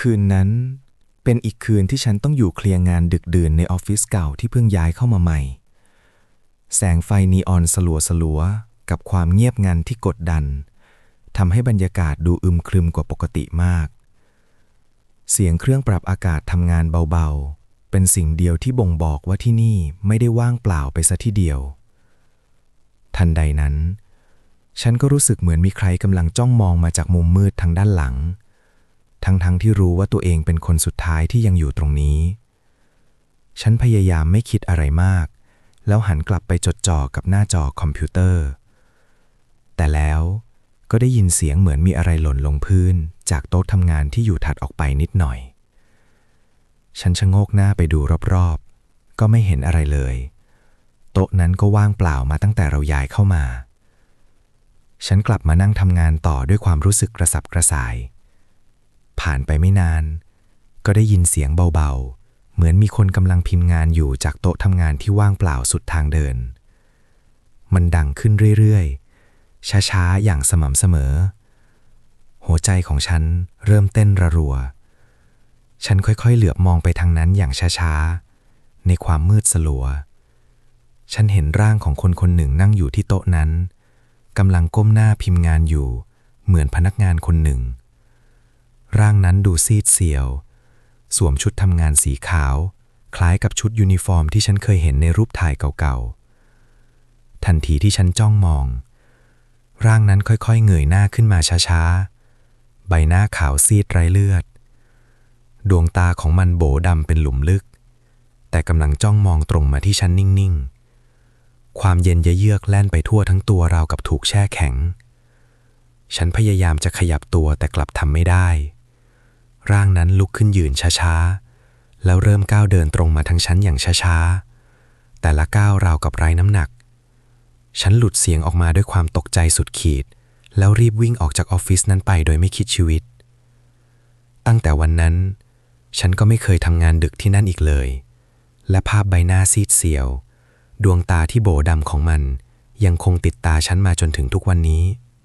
คืนนั้นเป็นอีกคืนที่ฉันต้องอยู่เคลียร์งานดึกดื่นในออฟฟิศเก่าที่เพิ่งย้ายเข้ามาใหม่ แสงไฟนีออนสลัวสลัวกับความเงียบงันที่กดดันทำให้บรรยากาศดูอึมครึมกว่าปกติมาก เสียงเครื่องปรับอากาศทำงานเบาๆ เป็นสิ่งเดียวที่บ่งบอกว่าที่นี่ไม่ได้ว่างเปล่าไปซะทีเดียว ทันใดนั้น ฉันก็รู้สึกเหมือนมีใครกำลังจ้องมองมาจากมุมมืดทางด้านหลัง ทั้งๆทที่รู้ว่าตัวเองเป็นคนสุดท้ายที่ยังอยู่ตรงนี้ ฉันพยายามไม่คิดอะไรมาก แล้วหันกลับไปจดจ่อกับหน้าจอคอมพิวเตอร์ แต่แล้วก็ได้ยินเสียงเหมือนมีอะไรหล่นลงพื้น จากโต๊ะทำงานที่อยู่ถัดออกไปนิดหน่อย ฉันชะโงกหน้าไปดูรอบๆ ก็ไม่เห็นอะไรเลย โต๊ะนั้นก็ว่างเปล่ามาตั้งแต่เราย้ายเข้ามา ฉันกลับมานั่งทำงานต่อด้วยความรู้สึกกระสับกระส่าย ผ่านไปไม่นาน ก็ได้ยินเสียงเบาๆ เหมือนมีคนกำลังพิมพ์งานอยู่จากโต๊ะทำงานที่ว่างเปล่าสุดทางเดิน มันดังขึ้นเรื่อยๆ ช้าๆ อย่างสม่ำเสมอ หัวใจของฉันเริ่มเต้นระรัว ฉันค่อยๆ เหลือบมองไปทางนั้นอย่างช้าๆ ในความมืดสลัว ฉันเห็นร่างของคนคนหนึ่งนั่งอยู่ที่โต๊ะนั้นกำลังก้มหน้าพิมพ์งานอยู่ เหมือนพนักงานคนหนึ่ง ร่างนั้นดูซีดเซียว สวมชุดทำงานสีขาว คล้ายกับชุดยูนิฟอร์มที่ฉันเคยเห็นในรูปถ่ายเก่าๆ ทันทีที่ฉันจ้องมอง ร่างนั้นค่อยๆเงยหน้าขึ้นมาช้าๆ ใบหน้าขาวซีดไร้เลือด ดวงตาของมันโบดำเป็นหลุมลึก แต่กำลังจ้องมองตรงมาที่ฉันนิ่งๆ ความเย็นเยือกแล่นไปทั่วทั้งตัวราวกับถูกแช่แข็งฉันพยายามจะขยับตัวแต่กลับทำไม่ได้ ร่างนั้นลุกขึ้นยืนช้าๆ แล้วเริ่มก้าวเดินตรงมาทางฉันอย่างช้าๆ แต่ละก้าวราวกับไร้น้ำหนัก ฉันหลุดเสียงออกมาด้วยความตกใจสุดขีด แล้วรีบวิ่งออกจากออฟฟิศนั้นไปโดยไม่คิดชีวิต ตั้งแต่วันนั้น ฉันก็ไม่เคยทำงานดึกที่นั่นอีกเลย และภาพใบหน้าซีดเซียว ดวงตาที่โบดำของมันยังคงติดตาฉันมาจนถึงทุกวันนี้